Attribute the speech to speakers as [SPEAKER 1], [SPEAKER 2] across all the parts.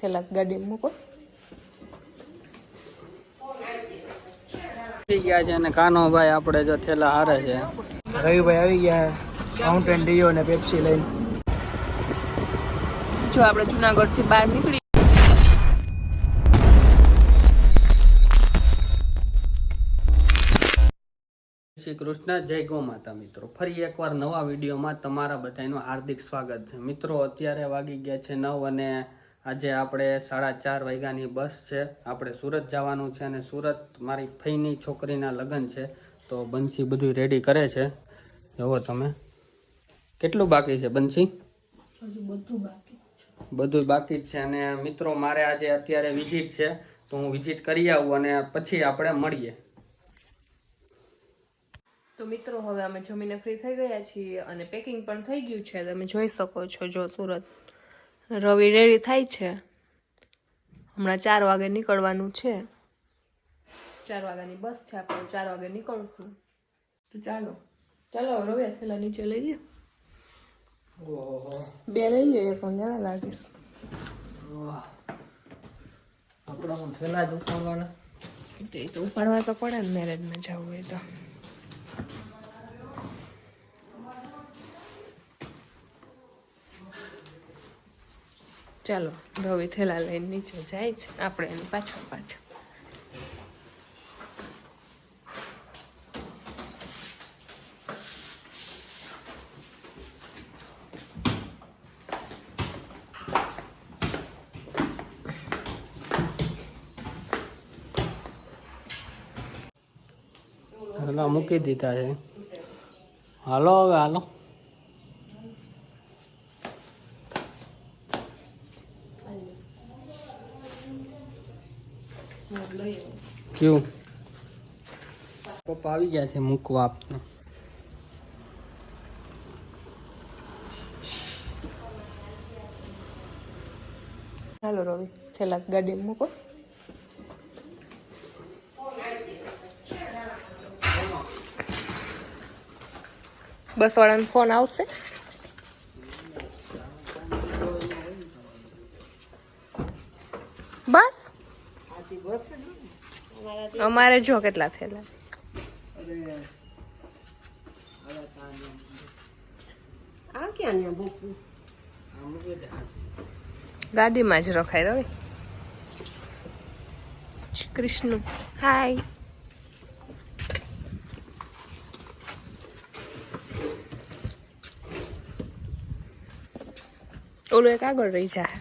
[SPEAKER 1] થેલા ગાડી મૂકો.
[SPEAKER 2] આવી ગયા છે અને કાનોભાઈ આપણે જો થેલા હારે છે.
[SPEAKER 3] રવિભાઈ આવી ગયા માઉન્ટેન ડીઓ ને પેપ્સી લઈને.
[SPEAKER 1] જો આપણે જુનાગઢથી બહાર નીકળી
[SPEAKER 2] શ્રી કૃષ્ણ જય ગો માતા મિત્રો. ફરી એકવાર નવા વિડીયોમાં તમારા બધાનું હાર્દિક સ્વાગત છે. મિત્રો અત્યારે વાગી ગયા છે નવ અને આજે આપણે સાડા ચાર વાગ્યાની બસ છે. આપણે સુરત જવાનું છે અને સુરત મારી ફઈની છોકરીના લગ્ન છે. તો બંસી બધું રેડી કરે છે. જુઓ તમે. કેટલું બાકી છે બંસી
[SPEAKER 1] બધું બાકી
[SPEAKER 2] બધું બાકી જ છે અને મિત્રો મારે આજે અત્યારે વિઝિટ છે. તો હું વિઝિટ કરી આવું અને પછી આપણે મળીએ.
[SPEAKER 1] તો મિત્રો હવે અમે જમીને ફ્રી થઈ ગયા છીએ અને પેકિંગ પણ થઈ ગયું છે. તમે જોઈ શકો છો જો સુરત રવિ રેડી થાય છે. હમણાં ચાર વાગે નીકળવાનું છે. ચાર વાગ્યાની બસ છે આપણે ચાર વાગે નીકળશું. તો ચાલો ચાલો રવિ થેલા નીચે લઈ લઈએ બે લઈ લઈએ એક હું લેવા લાગીશ.
[SPEAKER 2] આપણા હું થેલા જ ઉપાડવાના.
[SPEAKER 1] તે તો ઉપાડવા તો પડે ને મેરેજમાં જવું હોય તો. ચાલો રવિ થેલા લઈને નીચે જાય છે. આપણે એની પાછળ પાછળ.
[SPEAKER 2] મૂકી દીધા છે. હાલો, હવે હાલો. કયું પપ્પા આવી ગયા છે મૂકવા આપને.
[SPEAKER 1] ચાલો રવિ થેલા ગાડી મૂકો. બસ વાળાનો ફોન આવશે. બસ? અમારે જો કેટલા થયેલા.
[SPEAKER 3] આ ક્યાં ન્યા
[SPEAKER 1] ગાડીમાં જ રખાય રવિ. કૃષ્ણ. હાય ઓલું એક આગળ રહી જાય.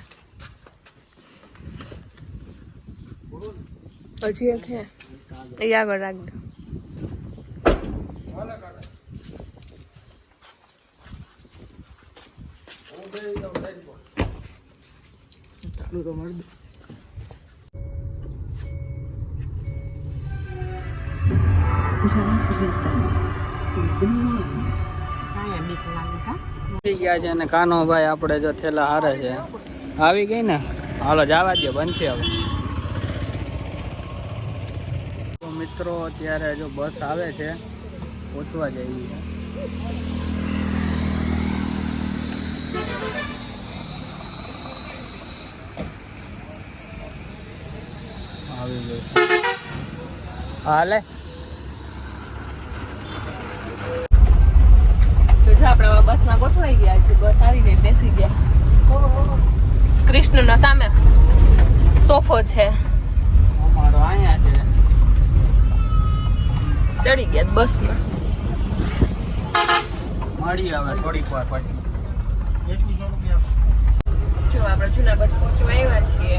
[SPEAKER 1] હજી એક હે. એ આગળ રાખ દો.
[SPEAKER 3] ચાલુ તો મળી દે
[SPEAKER 2] ગયા છે અને કાનો ભાઈ આપણે જો થેલા હારે છે. આવી ગઈ ને? હાલો જવા દે બનશે છે હવે તો મિત્રો અત્યારે જો બસ આવે છે પહોંચવા જઈએ. આવી ગઈ હાલે
[SPEAKER 1] આપણે બસમાં ગોઠવાઈ ગયા છે બસ આવી ગઈ બેસી ગયા. કૃષ્ણના સામે સોફો છે.
[SPEAKER 2] અમારો અહીંયા છે.
[SPEAKER 1] ચડી ગયા બસમાં
[SPEAKER 2] મળી આવે થોડીક વાર પછી.
[SPEAKER 1] જો આપણે જુનાગઢ પહોંચવા આવ્યા છીએ.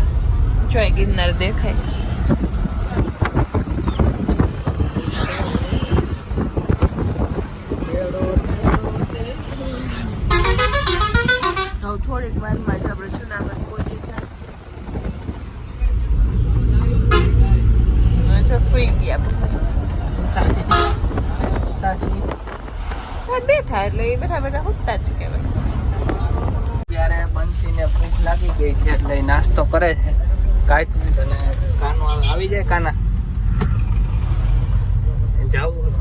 [SPEAKER 1] જો એ ગિરનાર દેખાય. થોડીક વારમાં જ આપણે જુનાગઢ પહોંચી જશે જો સુઈ ગયા બધા બેઠા એટલે એ બેઠા બેઠા ઉઠતા જ કહેવાય
[SPEAKER 2] ત્યારે બંસીને ભૂખ લાગી ગઈ છે એટલે નાસ્તો કરે છે. કાંઈ અને કાનો આવી જાય કાના. જાવું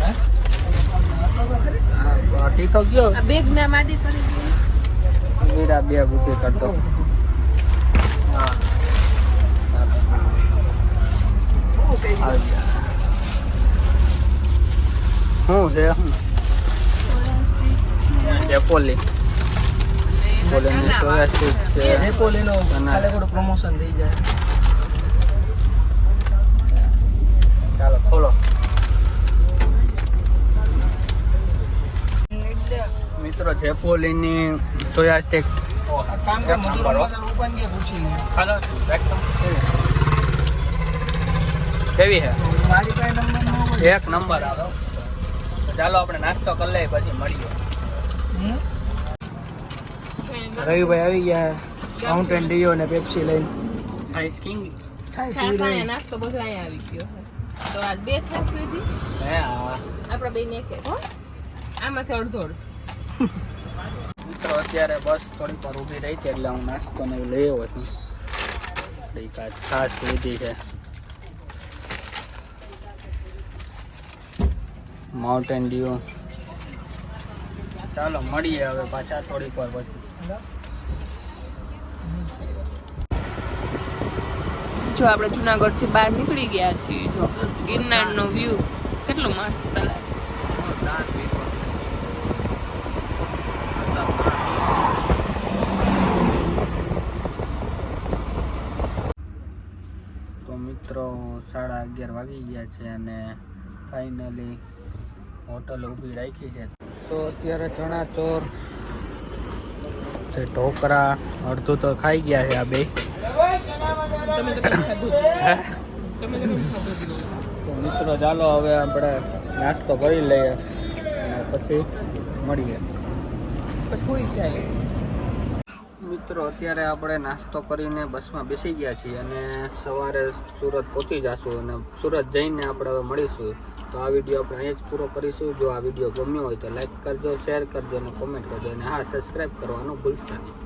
[SPEAKER 2] હે? તો ગયો.
[SPEAKER 1] બેગ ના માડી પડી ગઈ.
[SPEAKER 2] મીરા બે ઊભી કરતો હા આવી ગયા. શું છે? ડેપોલી
[SPEAKER 3] પ્રમોશન થઈ જાય.
[SPEAKER 2] ચાલો ખોલો. મિત્રો જેપોલીની સોયા સ્ટીક કેવી છે?
[SPEAKER 3] મારી પાસે નંબર ન હોય.
[SPEAKER 2] એક નંબર આવે. ચાલો આપણે નાસ્તો કરી લઈએ પછી મળીએ.
[SPEAKER 3] રવિભાઈ આવી ગયા. માઉન્ટેન ડીઓ ને પેપ્સી લઈને.
[SPEAKER 2] છાઈસ કિંગ
[SPEAKER 1] નાસ્તો બધો અહીંયા આવી ગયો. તો આજ બે છાસ લીધી
[SPEAKER 2] હે હા
[SPEAKER 1] આપણે બેને એક એક હો. આમાંથી અડધો અડધો.
[SPEAKER 2] મિત્રો અત્યારે બસ થોડીક વાર ઊભી રહી છે એટલે હું નાસ્તો ને લઈ આવ્યો છું. લીધી છે. માઉન્ટેન ડ્યુ ચાલો મળીએ હવે પાછા થોડીક વાર પછી.
[SPEAKER 1] જો આપણે જુનાગઢથી બહાર નીકળી ગયા છીએ જો ગિરનાર નો વ્યૂ કેટલો મસ્ત લાગે.
[SPEAKER 2] તો મિત્રો સાડા અગિયાર વાગી ગયા છે અને ફાઇનલી હોટલ ઊભી રાખી છે. તો અત્યારે ચણા ચોર છે ઢોકળા અડધું તો ખાઈ ગયા છે આ બે. મિત્રો ચાલો હવે આપણે નાસ્તો કરી લઈએ પછી મળીએ.
[SPEAKER 1] પછી જાય.
[SPEAKER 2] મિત્રો, અત્યારે આપણે નાસ્તો કરીને બસમાં બેસી ગયા છીએ અને સવારે સુરત પહોંચી જશું અને સુરત જઈને આપણે હવે મળીશું. તો આ વીડિયો આપણે અહીં જ પૂરો કરીશું. જો આ વીડિયો ગમ્યો હોય તો લાઈક કરજો, શેર કરજો અને કોમેન્ટ કરજો. અને હા સબસ્ક્રાઈબ કરવાનું ભૂલતા નહીં.